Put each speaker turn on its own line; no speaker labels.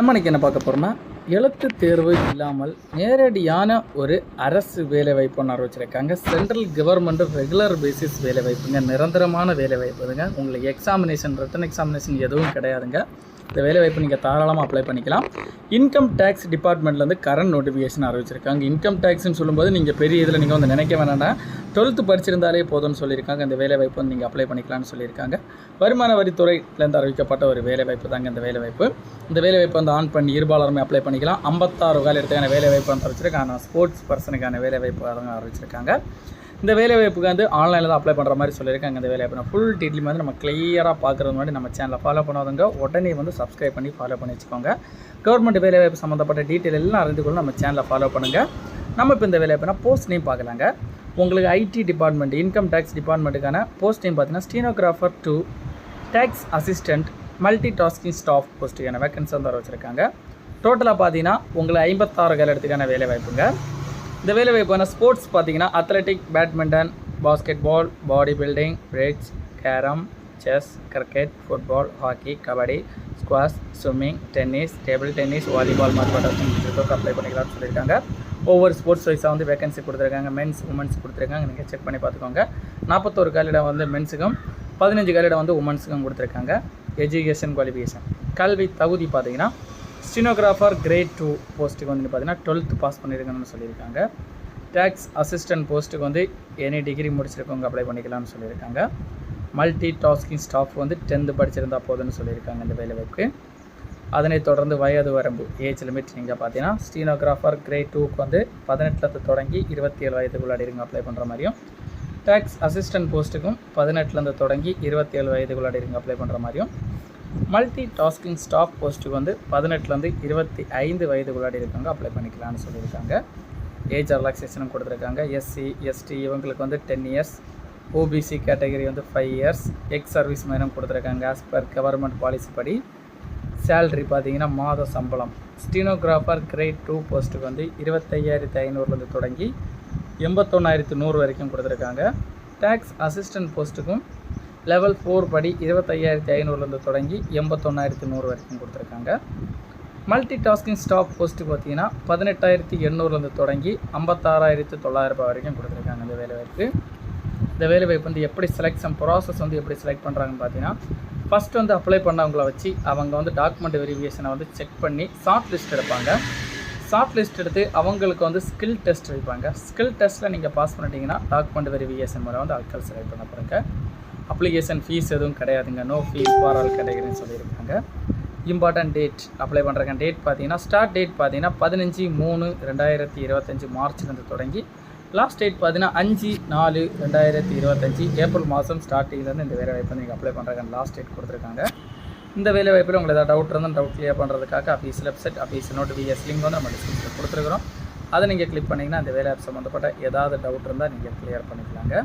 நம்ம இன்னைக்கு என்ன பார்க்க போகிறோம்னா எழுத்து தேர்வு இல்லாமல் நேரடியான ஒரு அரசு வேலைவாய்ப்பு ஒன்று அறிவிச்சிருக்காங்க. சென்ட்ரல் கவர்மெண்ட் ரெகுலர் பேசிஸ் வேலைவாய்ப்புங்க நிரந்தரமான வேலைவாய்ப்புங்க உங்களுக்கு எக்ஸாமினேஷன் ரிட்டன் எக்ஸாமினேஷன் எதுவும் கிடையாதுங்க. இந்த வேலைவாய்ப்பு நீங்கள் தாராளமாக அப்ளை பண்ணிக்கலாம். இன்கம் டேக்ஸ் டிபார்ட்மெண்ட்லேருந்து கரண்ட் நோட்டிஃபிகேஷன் அறிவிச்சிருக்காங்க. இன்கம் டேக்ஸ்னு சொல்லும்போது நீங்கள் பெரிய இதில் நீங்கள் வந்து நினைக்க வேணாம்னா டுவெல்த்து படிச்சிருந்தாலே போதும்னு சொல்லியிருக்காங்க. இந்த வேலைவாய்ப்பு வந்து நீங்கள் அப்ளை பண்ணிக்கலாம்னு சொல்லியிருக்காங்க. வருமான வரித்துறையிலேருந்து அறிவிக்கப்பட்ட ஒரு வேலைவாய்ப்பு தாங்க இந்த வேலைவாய்ப்பு. இந்த வேலைவாய்ப்பு வந்து ஆன் பண்ணி இருபாலருமே அப்ளை பண்ணிக்கலாம். ஐம்பத்தாறு வேலை இடத்துக்கான வேலைவாய்ப்பு வந்து அறிவிச்சிருக்காங்க. ஸ்போர்ட்ஸ் பர்சனுக்கான வேலைவாய்ப்பு அதங்க அறிவிச்சிருக்காங்க. இந்த வேலைவாய்ப்புக்கு வந்து ஆன்லைனில் தான் அப்ளை பண்ணுற மாதிரி சொல்லியிருக்காங்க. இந்த வேலைவாய்ப்பு ஃபுல் டீட்டெயில் வந்து நம்ம கிளியராக பார்க்குறது முன்னாடி நம்ம சேனலை ஃபாலோ பண்ணாதவங்க உடனே வந்து சப்ஸ்கிரைப் பண்ணி ஃபாலோ பண்ணி வச்சுக்கோங்க. கவர்மெண்ட் வேலைவாய்ப்பு சம்மந்தப்பட்ட டீட்டெயில் எல்லாம் அறிந்து கொள்ள நம்ம சேனலை ஃபாலோ பண்ணுங்கள் நம்ம இப்போ இந்த வேலைவாய்ப்புனா போஸ்ட் நேம் பார்க்கலாங்க. உங்களுக்கு ஐடி டிபார்ட்மெண்ட் இன்கம் டேக்ஸ் டிபார்ட்மெண்ட்டுக்கான போஸ்டிங் பார்த்தீங்கன்னா stenographer two tax assistant multi tasking staff போஸ்ட்டுக்கான vacancy வந்து வச்சுருக்காங்க. டோட்டலாக பார்த்தீங்கன்னா உங்களுக்கு ஐம்பத்தாறு கால இடத்துக்கான வேலை வாய்ப்புங்க. இந்த வேலை வாய்ப்பான ஸ்போர்ட்ஸ் பார்த்தீங்கன்னா athletic badminton basketball body building bridge carrom chess cricket football hockey kabaddi squash swimming tennis table tennis volleyball மாதிரி அப்ளை பண்ணிக்கலாம்னு சொல்லியிருக்காங்க. ஒவ்வொரு ஸ்போர்ட்ஸ் வைஸாக வந்து வேகன்சி கொடுத்துருக்காங்க. மென்ஸ் உமன்ஸ் கொடுத்துருக்காங்க. நீங்கள் செக் பண்ணி பார்த்துக்கோங்க. நாற்பத்தோரு காலிடம் வந்து மென்ஸுக்கும் பதினஞ்சு காலிடம் வந்து உமன்ஸுக்கும் கொடுத்துருக்காங்க. எஜுகேஷன் குவாலிஃபிகேஷன் கல்வி தகுதி பார்த்தீங்கன்னா ஸ்டினோகிராஃபர் கிரேட் டூ போஸ்ட்டுக்கு வந்து பார்த்தீங்கன்னா டுவெல்த் பாஸ் பண்ணியிருக்கணும்னு சொல்லியிருக்காங்க. டேக்ஸ் அசிஸ்டன்ட் போஸ்ட்டுக்கு வந்து எனி டிகிரி முடிச்சிருக்கவங்க அப்ளை பண்ணிக்கலாம்னு சொல்லியிருக்காங்க. மல்டி டாஸ்கிங் ஸ்டாஃப் வந்து டென்த்து படிச்சிருந்தா போதும்னு சொல்லியிருக்காங்க இந்த வேலைவாய்ப்புக்கு அதனைத் தொடர்ந்து வயது வரம்பு ஏஜ் லிமிட் நீங்கள் பார்த்தீங்கன்னா ஸ்டீனோகிராஃபர் கிரேட் டூக்கு வந்து பதினெட்டுலேருந்து தொடங்கி இருபத்தி ஏழு வயதுக்குள்ளாடி இருங்க அப்ளை பண்ணுற மாதிரியும் டேக்ஸ் அசிஸ்டன்ட் போஸ்ட்டுக்கும் பதினெட்டுலேருந்து தொடங்கி இருபத்தி ஏழு வயதுக்குள்ளாடி இருங்க அப்ளை பண்ணுற மாதிரியும் மல்டி டாஸ்கிங் ஸ்டாஃப் போஸ்ட்டுக்கு வந்து பதினெட்டுலேருந்து இருபத்தி ஐந்து வயதுக்குள்ளாடி இருக்காங்க அப்ளை பண்ணிக்கலாம்னு சொல்லியிருக்காங்க. ஏஜ் ரிலாக்ஸேஷனும் கொடுத்துருக்காங்க. எஸ்சி எஸ்டி இவங்களுக்கு வந்து டென் இயர்ஸ் ஓபிசி கேட்டகரி வந்து ஃபைவ் இயர்ஸ் எக்ஸ் சர்வீஸ் மேனும் கொடுத்துருக்காங்க ஆஸ் பர் கவர்மெண்ட் பாலிசி படி. சேல்ரி பார்த்தீங்கன்னா மாத சம்பளம். ஸ்டீனோகிராஃபர் கிரேட் டூ போஸ்ட்டுக்கு வந்து இருபத்தையாயிரத்தி ஐநூறுலேருந்து தொடங்கி எண்பத்தொன்னாயிரத்து நூறு வரைக்கும் கொடுத்துருக்காங்க. டேக்ஸ் அசிஸ்டன்ட் போஸ்ட்டுக்கும் லெவல் ஃபோர் படி இருபத்தையாயிரத்தி ஐநூறுலேருந்து தொடங்கி எண்பத்தொன்னாயிரத்து நூறு வரைக்கும் கொடுத்துருக்காங்க. மல்டி டாஸ்கிங் ஸ்டாப் போஸ்ட்டுக்கு பார்த்தீங்கன்னா பதினெட்டாயிரத்தி எண்ணூறுலேருந்து தொடங்கி ஐம்பத்தாறாயிரத்து தொள்ளாயிரம் ரூபாய் வரைக்கும் கொடுத்துருக்காங்க இந்த வேலைவாய்ப்பு. இந்த வேலைவாய்ப்பு வந்து எப்படி செலெக்ஷன் ப்ராசஸ் வந்து எப்படி செலக்ட் பண்ணுறாங்கன்னு பார்த்தீங்கன்னா ஃபஸ்ட் வந்து அப்ளை பண்ணவங்கள வச்சு அவங்க வந்து டாக்குமெண்ட் வெரிஃபிகேஷனை வந்து செக் பண்ணி ஷார்ட் லிஸ்ட் எடுப்பாங்க. ஷார்ட் லிஸ்ட் எடுத்து அவங்களுக்கு வந்து ஸ்கில் டெஸ்ட் வைப்பாங்க. ஸ்கில் டெஸ்ட்டில் நீங்கள் பாஸ் பண்ணிட்டீங்கன்னா டாக்குமெண்ட் வெரிஃபிகேஷன் மூலம் வந்து ஆட்கள் செலக்ட் பண்ண போகிறீங்க அப்ளிகேஷன் ஃபீஸ் எதுவும் கிடையாதுங்க. நோ ஃபீஸ் ஃபார் ஆல் கேட்டகரின்னு சொல்லியிருக்காங்க. இம்பார்ட்டன்ட் டேட் அப்ளை பண்ணுறாங்க டேட் பார்த்தீங்கன்னா ஸ்டார்ட் டேட் பார்த்தீங்கன்னா பதினஞ்சு மூணு ரெண்டாயிரத்தி இருபத்தஞ்சி மார்ச்லேருந்து தொடங்கி லாஸ்ட் டேட் பார்த்தீங்கன்னா அஞ்சு நாலு ரெண்டாயிரத்தி இருபத்தஞ்சி ஏப்ரல் மாதம் ஸ்டார்டிங்லேருந்து இந்த வேலை வாய்ப்பு நீங்கள் அப்ளை பண்ணுறாங்க லாஸ்ட் டேட் கொடுத்துருக்காங்க. இந்த வேலை வாய்ப்பில் உங்களுக்கு ஏதாவது டவுட் இருந்தால் டவுட் கிளியர் பண்ணுறதுக்காக அஃபீஸ் வெப்சைட் அஃபீஸ் விஎஸ் லிங்க் வந்து நம்ம டிஸ்கிரிப்ஷன் கொடுத்துருக்குறோம். அதை நீங்கள் கிளிக் பண்ணிங்கன்னா அந்த வேலை ஆப் சம்மந்தப்பட்ட ஏதாவது டவுட் இருந்தால் நீங்கள் கிளியர் பண்ணிக்கலாங்க.